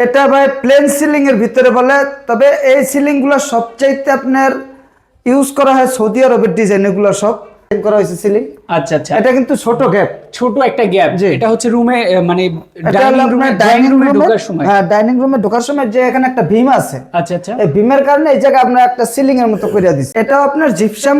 এটা ভাই plain ceiling এর ভিতরে বলে তবে এই সিলিংগুলো সবচাইতে আপনার ইউজ করা হয় সৌদি আরবের ডিজাইন এগুলো সব। করা হয়েছে সিলিং আচ্ছা আচ্ছা। এটা কিন্তু ছোট গ্যাপ ছোট একটা গ্যাপ। এটা হচ্ছে রুমে মানে ডাইনিং রুমে ঢোকার সময়। হ্যাঁ ডাইনিং রুমে ঢোকার সময় যে এখানে একটা ভীম আছে। আচ্ছা আচ্ছা। এই ভীমের কারণে এই আমরা একটা সিলিং এর মতো করে দিছি। এটাও আপনার জিপসাম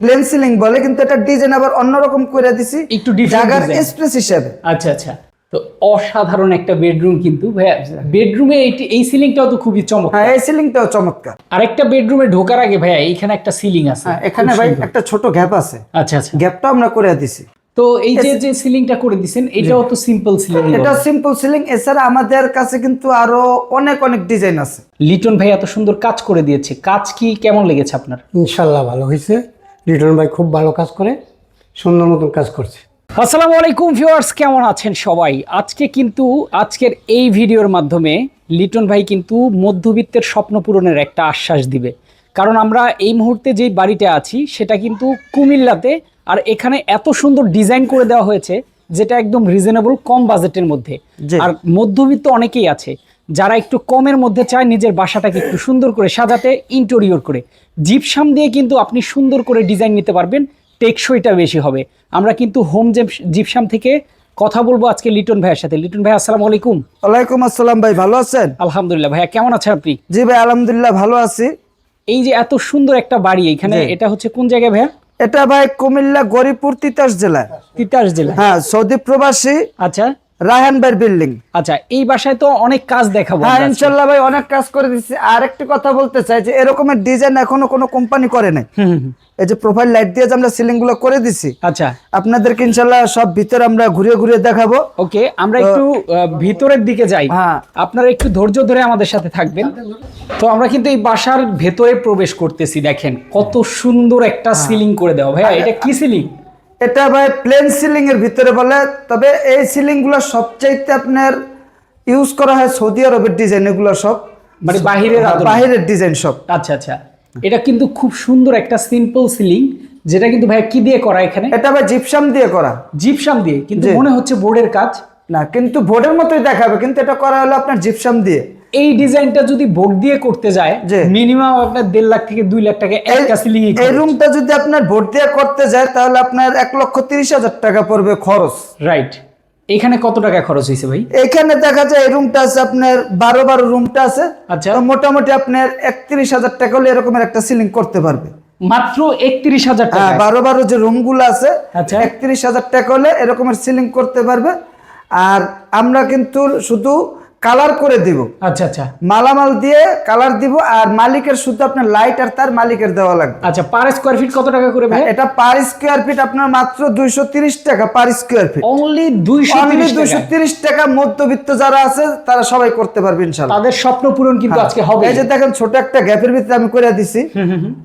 প্লেন সিলিং বলে কিন্তু এটা ডিজাইন আবার অন্যরকম করে দিছি। একটু জায়গার। স্পেস হিসেবে। আচ্ছা আচ্ছা। তো অসাধারণ একটা বেডরুম কিন্তু ভাইয়া বেডরুমে এই সিলিংটাও তো খুবই চমৎকার। হ্যাঁ এই সিলিংটাও চমৎকার। আরেকটা বেডরুমে ঢোকার আগে ভাইয়া এইখানে একটা সিলিং আছে। হ্যাঁ এখানে ভাই। একটা ছোট গ্যাপ আছে। আচ্ছা আচ্ছা। গ্যাপটা আমরা করে দিছি। তো এই যে যে সিলিংটা করে দিছেন এটাও তো সিম্পল সিলিং এটা সিম্পল সিলিং এছাড়া আমাদের কাছে কিন্তু আরও অনেক অনেক ডিজাইন আছে। লিটন ভাই এত সুন্দর কাজ করে দিয়েছে। কাজ কি কেমন লেগেছে আপনার? ইনশাল্লাহ ভালো হয়েছে। লিটন ভাই খুব ভালো কাজ করে সুন্দর মতন কাজ করছে। আসসালামু আলাইকুম ভিউয়ার্স কেমন আছেন সবাই? আজকে কিন্তু আজকের এই ভিডিওর মাধ্যমে লিটন ভাই কিন্তু মধ্যবিত্তের স্বপ্ন পূরণের একটা আশ্বাস দিবে। কারণ আমরা এই মুহূর্তে যেই বাড়িতে আছি সেটা কিন্তু কুমিল্লাতে আর এখানে এত সুন্দর ডিজাইন করে দেওয়া হয়েছে যেটা একদম রিজনেবল কম বাজেটের মধ্যে। আর মধ্যবিত্ত অনেকেই আছে যারা একটু কমের মধ্যে চায় নিজের বাসাটাকে একটু সুন্দর করে সাজাতে ইন্টেরিয়র করে। জিপসাম দিয়ে কিন্তু আপনি সুন্দর করে ডিজাইন নিতে পারবেন টেকসইটা বেশি হবে। আমরা কিন্তু হোম জিপসাম থেকে কথা বলব আজকে লিটন ভাইয়ের সাথে। লিটন ভাই আসসালাম আলাইকুম। ওয়ালাইকুম আসসালাম ভাই ভালো আছেন? আলহামদুলিল্লাহ ভাইয়া কেমন আছেন আপনি? জি ভাই আলহামদুলিল্লাহ ভালো আছি। এই যে এত সুন্দর একটা বাড়ি এখানে এটা হচ্ছে কোন জায়গায় ভাইয়া? এটা ভাই কুমিল্লা গরিপুর তিতাস জেলা তিতাস জেলা হ্যাঁ সৌদি প্রবাসী। আচ্ছা। রায়হান ভাইয়ের বিল্ডিং আচ্ছা এই বাসায় তো অনেক কাজ দেখাবো হ্যাঁ ইনশাল্লাহ ভাই অনেক কাজ করে দিচ্ছি আর একটি কথা বলতে চাই যে এরকমের ডিজাইন এখনও কোনো কোম্পানি করে নাই। এই যে প্রোফাইল লাইট দিয়ে যে আমরা সিলিংগুলো করে দিছি আচ্ছা। আপনাদেরকে ইনশাল্লাহ সব ভিতরে আমরা ঘুরিয়ে ঘুরিয়ে দেখাবো। ওকে আমরা একটু ভিতরের দিকে যাই। হ্যাঁ। আপনারা একটু ধৈর্য ধরে আমাদের সাথে থাকবেন। তো আমরা কিন্তু এই বাসার ভেতরে প্রবেশ করতেছি দেখেন। কত সুন্দর একটা হ্যাঁ। সিলিং করে দেওয়া। ভাইয়া এটা কি সিলিং এটা ভাই প্লেন সিলিং এর ভিতরে বলে তবে এই সিলিংগুলো সবচাইতে আপনার ইউজ করা হয় সৌদি আরবের ডিজাইন এগুলো সব। মানে বাহিরের আদলে। বাহিরের ডিজাইন সব। আচ্ছা আচ্ছা। এটা কিন্তু খুব সুন্দর একটা সিম্পল সিলিং যেটা কিন্তু ভাই কি দিয়ে করা এখানে? এটা ভাই জিপসাম দিয়ে করা। জিপসাম দিয়ে কিন্তু মনে হচ্ছে বোর্ডের কাজ। না কিন্তু বোর্ডের মতোই দেখাবে কিন্তু এটা করা হলো আপনার জিপসাম দিয়ে। এই ডিজাইনটা যদি বোর্ড দিয়ে করতে যায় জি। মিনিমাম আপনার দেড় লাখ থেকে দুই লাখ টাকা একটা সিলিং এই রুমটা যদি আপনার ভোট দিয়ে করতে যায় তাহলে আপনার এক লক্ষ তিরিশ হাজার টাকা পড়বে খরচ। রাইট এখানে কত টাকা খরচ হয়েছে ভাই? এখানে দেখা যায় এই রুমটা আছে আপনার বারো বারো রুমটা আছে। আচ্ছা। মোটামুটি আপনার একত্রিশ হাজার টাকা হলে এরকমের একটা সিলিং করতে পারবে। মাত্র একত্রিশ হাজার হ্যাঁ টাকা? বারো বারো যে রুমগুলো আছে আচ্ছা। একত্রিশ হাজার টাকা হলে এরকমের সিলিং করতে পারবে। আর আমরা কিন্তু শুধু কালার করে দিব। আচ্ছা আচ্ছা। মালামাল দিয়ে কালার দিব আর মালিকের শুধু আপনার লাইট আর তার মালিকের দেওয়া লাগবে। আচ্ছা পার স্কোয়ার ফিট কত টাকা করে ভাই? এটা পার স্কোয়ার ফিট আপনার মাত্র দুইশো তিরিশ টাকা পার স্কোয়ার ফিট অনলি দুইশো অনলি দুইশো তিরিশ টাকা মধ্যবিত্ত যারা আছে তারা সবাই করতে পারবে ইনশাল্লাহ। তাদের স্বপ্ন পূরণ কিন্তু আজকে হবে। এই যে দেখেন ছোট একটা গ্যাপের ভিতরে আমি করে দিছি।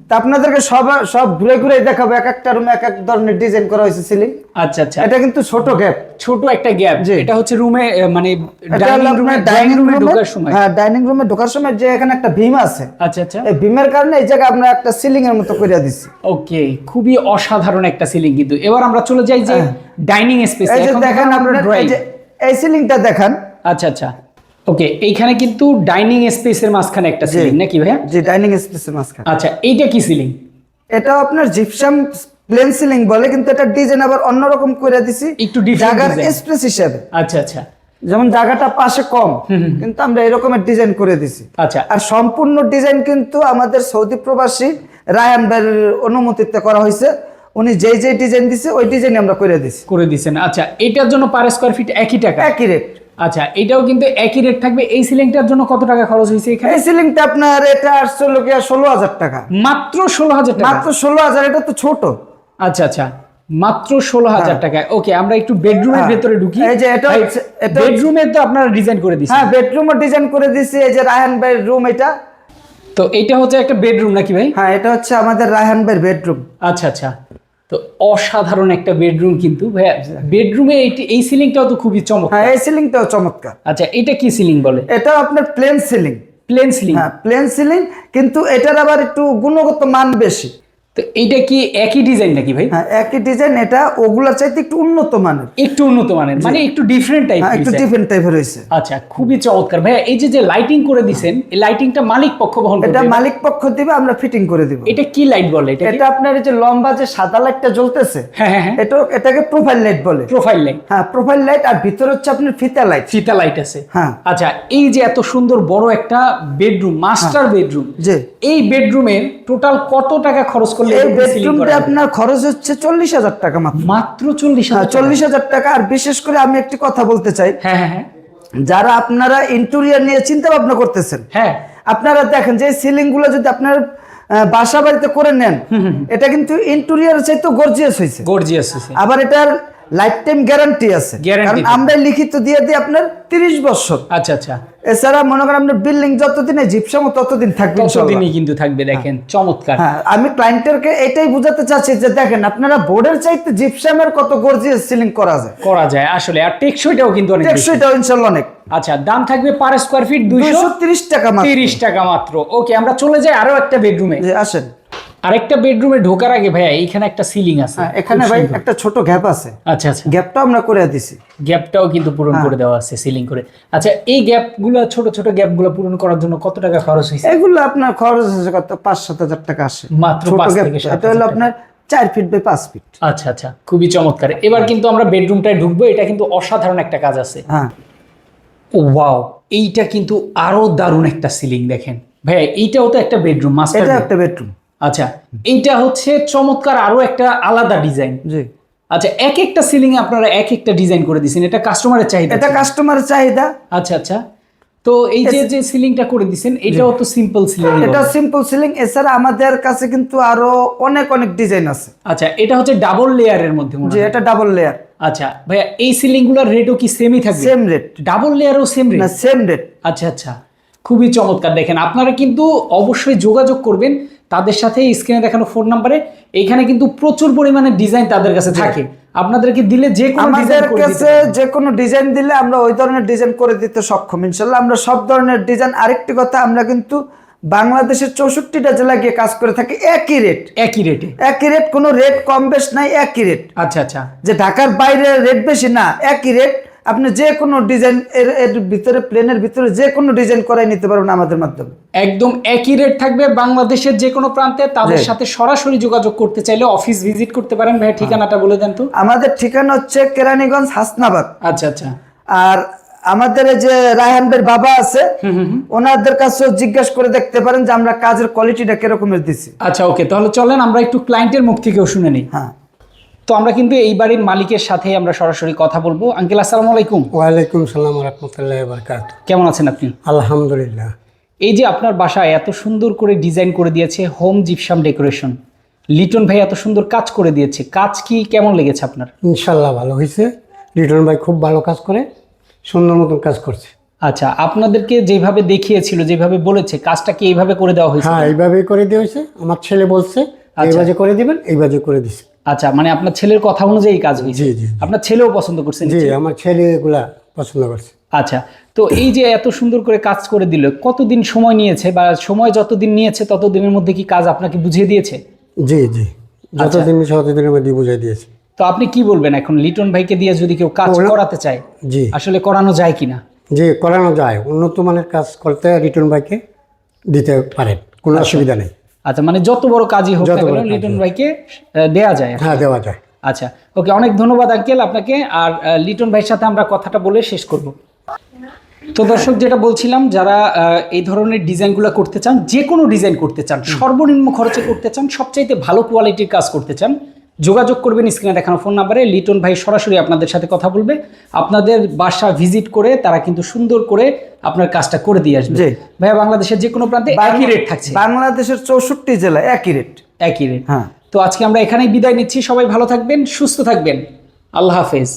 তা আপনাদেরকে সব সব ঘুরে ঘুরে দেখাবো এক একটা রুমে এক এক ধরনের ডিজাইন করা হয়েছে সিলিং আচ্ছা আচ্ছা। এটা কিন্তু ছোট গ্যাপ ছোট একটা গ্যাপ। এটা হচ্ছে রুমে মানে ডাইনিং রুমে ডাইনিং রুমে রুমে ঢোকার সময়? হ্যাঁ ডাইনিং রুমে ঢোকার সময় যে এখানে একটা ভীম আছে আচ্ছা আচ্ছা। এই ভীমের কারণে এই আমরা একটা সিলিং এর মতো করে দিছি। ওকে খুবই অসাধারণ একটা সিলিং কিন্তু। এবার আমরা চলে যাই যে ডাইনিং স্পেস হ্যাঁ। দেখেন আমরা এই সিলিংটা দেখেন। আচ্ছা আচ্ছা। ওকে এইখানে কিন্তু ডাইনিং স্পেসের মাঝখানে একটা সিলিং নাকি ভাইয়া? যে ডাইনিং স্পেসের মাঝখানে। আচ্ছা এইটা কি সিলিং এটাও আপনার জিপসাম প্লেন সিলিং বলে কিন্তু এটা ডিজাইন আবার অন্যরকম করে দিছি। একটু জায়গার। স্পেস হিসাবে। আচ্ছা আচ্ছা। যেমন জায়গাটা পাশে কম কিন্তু আমরা এরকমের ডিজাইন করে দিছি। আচ্ছা। আর সম্পূর্ণ ডিজাইন কিন্তু আমাদের সৌদি প্রবাসী রায়ান ভাইয়ের অনুমতিতে করা হয়েছে। উনি যেই যেই ডিজাইন দিছে ওই ডিজাইন আমরা করে দিছি। করে দিছেন। আচ্ছা এটার জন্য পার স্কোয়ার ফিট একই টাকা? একই রেট আচ্ছা এটাও কিন্তু একই রেট থাকবে। এই সিলিংটার জন্য কত টাকা খরচ হয়েছে এখানে? এই সিলিংটা আপনার এটা আসছে গিয়া ষোলো হাজার টাকা। মাত্র ষোলো হাজার টাকা? মাত্র ষোলো হাজার এটা তো ছোট। আচ্ছা আচ্ছা। মাত্র ষোলো হাজার টাকায়। ওকে আমরা একটু বেডরুমের হ্যাঁ। ভেতরে ঢুকি। এই যে এটা এটা বেডরুমে তো আপনারা ডিজাইন করে দিচ্ছেন। হ্যাঁ বেডরুমও ডিজাইন করে দিছি এই যে রায়হান ভাইয়ের রুম এটা। তো এইটা হচ্ছে একটা বেডরুম নাকি ভাই? হ্যাঁ এটা হচ্ছে আমাদের রায়হান ভাইয়ের বেডরুম আচ্ছা আচ্ছা। তো অসাধারণ একটা বেডরুম কিন্তু বেডরুমে এই সিলিংটাও তো খুবই চমৎকার। হ্যাঁ এই সিলিংটাও চমৎকার। আচ্ছা এটা কি সিলিং বলে? এটাও আপনার প্লেন সিলিং প্লেন সিলিং হ্যাঁ প্লেন সিলিং কিন্তু এটার আবার একটু গুণগত মান বেশি। তো এইটা কি একই ডিজাইন নাকি ভাই? হ্যাঁ একই ডিজাইন এটা ওগুলার চাইতে একটু উন্নত মানের। একটু উন্নত মানের মানে একটু ডিফারেন্ট টাইপ হ্যাঁ, একটু ডিফারেন্ট টাইপের হয়েছে। আচ্ছা খুবই চমৎকার। ভাইয়া এই যে যে লাইটিং করে এই লাইটিংটা মালিক পক্ষ বহন এটা মালিক পক্ষ দিবে আমরা ফিটিং করে দিব। এটা কি লাইট বলে? এটা এটা আপনার এই যে লম্বা যে সাদা লাইটটা জ্বলতেছে হ্যাঁ হ্যাঁ হ্যাঁ। এটা এটাকে প্রোফাইল লাইট বলে। প্রোফাইল লাইট হ্যাঁ প্রোফাইল লাইট আর ভিতরে হচ্ছে আপনার ফিতা লাইট ফিতা লাইট আছে। হ্যাঁ। আচ্ছা এই যে এত সুন্দর বড় একটা বেডরুম মাস্টার বেডরুম এই বেডরুমের টোটাল কত টাকা খরচ করলে এই এরকম ceiling করা বেডরুমটা আপনার খরচ হচ্ছে চল্লিশ হাজার টাকা মাত্র। মাত্র চল্লিশ হাজার চল্লিশ হাজার টাকা। আর বিশেষ করে আমি একটি কথা বলতে চাই। হ্যাঁ হ্যাঁ হ্যাঁ। যারা আপনারা ইন্টেরিয়ার নিয়ে চিন্তা ভাবনা করতেছেন হ্যাঁ। আপনারা দেখেন যে সিলিংগুলো যদি আপনার বাসা বাড়িতে করে নেন এটা কিন্তু ইন্টেরিয়ার চাইতে গর্জিয়াস হয়েছে গর্জিয়াস হয়েছে আবার এটার লাইফ টাইম গ্যারান্টি আছে কারণ আমরা লিখিত দিয়ে দিই আপনার তিরিশ বছর। আচ্ছা আচ্ছা। এছাড়া মনে করেন আপনার বিল্ডিং যতদিন জিপসামও ততদিন থাকবে ইনশাআল্লাহ। ততদিনই কিন্তু থাকবে দেখেন চমৎকার। হ্যাঁ আমি ক্লায়েন্টেরকে এটাই বোঝাতে চাচ্ছি যে দেখেন আপনারা বোর্ডের চাইতে জিপসামের কত গর্জিয়াস সিলিং করা যায়। করা যায় আসলে আর টেকসইটাও কিন্তু অনেক টেকসইটাও ইনশাল্লাহ অনেক। আচ্ছা দাম থাকবে পার স্কোয়ার ফিট দুইশো দুইশো তিরিশ টাকা মাত্র। তিরিশ টাকা মাত্র। ওকে আমরা চলে যাই আরও একটা বেডরুমে আসেন। আরেকটা বেডরুমে ঢোকার আগে ভাইয়া এইখানে একটা সিলিং আছে। হ্যাঁ, এখানে ভাই একটা ছোট গ্যাপ আছে। আচ্ছা আচ্ছা। গ্যাপটা আমরা করে দিছি। গ্যাপটাও কিন্তু পূরণ করে দেওয়া আছে সিলিং করে। আচ্ছা এই গ্যাপগুলো ছোট ছোট গ্যাপগুলো পূরণ করার জন্য কত টাকা খরচ হয়েছে এগুলো আপনার খরচ আছে কত? পাঁচ সাত হাজার টাকা আসে। মাত্র পাঁচ থেকে এটা হলো আপনার চার ফিট বাই পাঁচ ফিট আচ্ছা আচ্ছা খুবই চমৎকার। এবার কিন্তু আমরা বেডরুমটায় ঢুকবো এটা কিন্তু অসাধারণ একটা কাজ আছে। হ্যাঁ। ওয়াও এইটা কিন্তু আরও দারুণ একটা সিলিং দেখেন। ভাইয়া এইটাও তো একটা বেডরুম মাস্টার এটা একটা বেডরুম আচ্ছা এইটা হচ্ছে চমৎকার আরও একটা আলাদা ডিজাইন। জি। আচ্ছা এক একটা সিলিং এ আপনারা এক একটা ডিজাইন করে দিছেন এটা কাস্টমারের চাহিদা এটা কাস্টমারের চাহিদা। আচ্ছা আচ্ছা। তো এই যে যে সিলিংটা করে দিছেন এটাও তো সিম্পল সিলিং এটা সিম্পল সিলিং এছাড়া আমাদের কাছে কিন্তু আরও অনেক অনেক ডিজাইন আছে। আচ্ছা এটা হচ্ছে ডাবল লেয়ারের মধ্যে মনে হয়। এটা ডাবল লেয়ার আচ্ছা ভাইয়া এই সিলিংগুলোর রেটও কি সেমই থাকবে? সেম রেট ডাবল লেয়ারও সেম রেট না সেম রেট আচ্ছা আচ্ছা। খুবই চমৎকার। দেখেন আপনারা কিন্তু অবশ্যই যোগাযোগ করবেন। তাদের সাথে স্ক্রিনে দেখানো ফোন নাম্বারে এখানে কিন্তু প্রচুর পরিমাণে ডিজাইন তাদের কাছে থাকে। আপনাদেরকে দিলে যে কোনো আমাদের কাছে যে কোনো ডিজাইন দিলে আমরা ওই ধরনের ডিজাইন করে দিতে সক্ষম। ইনশাল্লাহ আমরা সব ধরনের ডিজাইন আরেকটি কথা আমরা কিন্তু বাংলাদেশের চৌষট্টিটা জেলা গিয়ে কাজ করে থাকি একই রেট একই রেটে একই রেট কোনো রেট কম বেশ নাই একই রেট আচ্ছা আচ্ছা। যে ঢাকার বাইরে রেট বেশি না একই রেট আপনি যে কোনো ডিজাইন এর এর ভিতরে প্লেনের ভিতরে যে কোনো ডিজাইন করাই নিতে পারবেন আমাদের মাধ্যমে। একদম একই রেট থাকবে বাংলাদেশের যে কোনো প্রান্তে। তাদের সাথে সরাসরি যোগাযোগ করতে চাইলে অফিস ভিজিট করতে পারেন। ভাই ঠিকানাটা বলে দেন তো। আমাদের ঠিকানা হচ্ছে কেরানীগঞ্জ হাসনাবাদ। আচ্ছা আচ্ছা। আর আমাদের এই যে রায়হান ভাইয়ের বাবা আছে ওনাদের কাছেও জিজ্ঞাসা করে দেখতে পারেন যে আমরা কাজের কোয়ালিটিটা কিরকমের দিছি। আচ্ছা ওকে। তাহলে চলেন আমরা একটু ক্লায়েন্টের মুখ থেকেও শুনে নিই। হ্যাঁ। তো আমরা কিন্তু এই বাড়ির মালিকের সাথে আমরা সরাসরি কথা বলব। আঙ্কেল আসসালামু আলাইকুম। ওয়ালাইকুম সালাম রহমতুল্লাহ বরকাত কেমন আছেন আপনি? আলহামদুলিল্লাহ। এই যে আপনার বাসায় এত সুন্দর করে ডিজাইন করে দিয়েছে হোম জিপসাম ডেকোরেশন। লিটন ভাই এত সুন্দর কাজ করে দিয়েছে। কাজ কি কেমন লেগেছে আপনার? ইনশাল্লাহ ভালো হয়েছে। লিটন ভাই খুব ভালো কাজ করে সুন্দর মতন কাজ করছে। আচ্ছা আপনাদেরকে যেভাবে দেখিয়েছিল যেভাবে বলেছে কাজটা কি এইভাবে করে দেওয়া হয়েছে? হ্যাঁ এইভাবেই করে দেওয়া হয়েছে। আমার ছেলে বলছে এই বাজে করে দিবেন এই বাজে করে দিছে। আচ্ছা মানে আপনার ছেলের কথা অনুযায়ী কাজ হয়েছে। জি জি আপনার ছেলেও পছন্দ করছেন জি আমার ছেলে এগুলা পছন্দ করছে। আচ্ছা তো এই যে এত সুন্দর করে কাজ করে দিল কতদিন সময় নিয়েছে বা সময় যতদিন নিয়েছে ততদিনের মধ্যে কি কাজ আপনাকে বুঝিয়ে দিয়েছে? জি জি যতদিন ততদিনের মধ্যে বুঝিয়ে দিয়েছে। তো আপনি কি বলবেন এখন লিটন ভাইকে দিয়ে যদি কেউ কাজ করাতে চায় জি। আসলে করানো যায় কিনা? জি করানো যায়। উন্নত মানের কাজ করতে রিটন ভাইকে দিতে পারেন কোনো অসুবিধা নেই। আচ্ছা মানে যত বড় কাজই হোক লিটন। ভাইকে দেয়া যায় হ্যাঁ দেওয়া যায়। আচ্ছা ওকে অনেক ধন্যবাদ আঙ্কেল আপনাকে। আর লিটন ভাইয়ের সাথে আমরা কথাটা বলে শেষ করব। তো দর্শক যেটা বলছিলাম যারা আহ, এই ধরনের ডিজাইনগুলো করতে চান যে কোনো ডিজাইন করতে চান সর্বনিম্ন খরচে করতে চান সবচাইতে ভালো কোয়ালিটির কাজ করতে চান যোগাযোগ করবেন স্ক্রিনে দেখানো ফোন নাম্বারে। লিটন ভাই সরাসরি আপনাদের সাথে কথা বলবে। আপনাদের বাসা ভিজিট করে তারা কিন্তু সুন্দর করে আপনার কাজটা করে দিয়ে আসবে। ভাইয়া বাংলাদেশের যে কোনো প্রান্তে একই রেট থাকছে? বাংলাদেশের চৌষট্টি জেলা একই রেট একই রেট হ্যাঁ। তো আজকে আমরা এখানেই বিদায় নিচ্ছি। সবাই ভালো থাকবেন সুস্থ থাকবেন। আল্লাহ হাফেজ।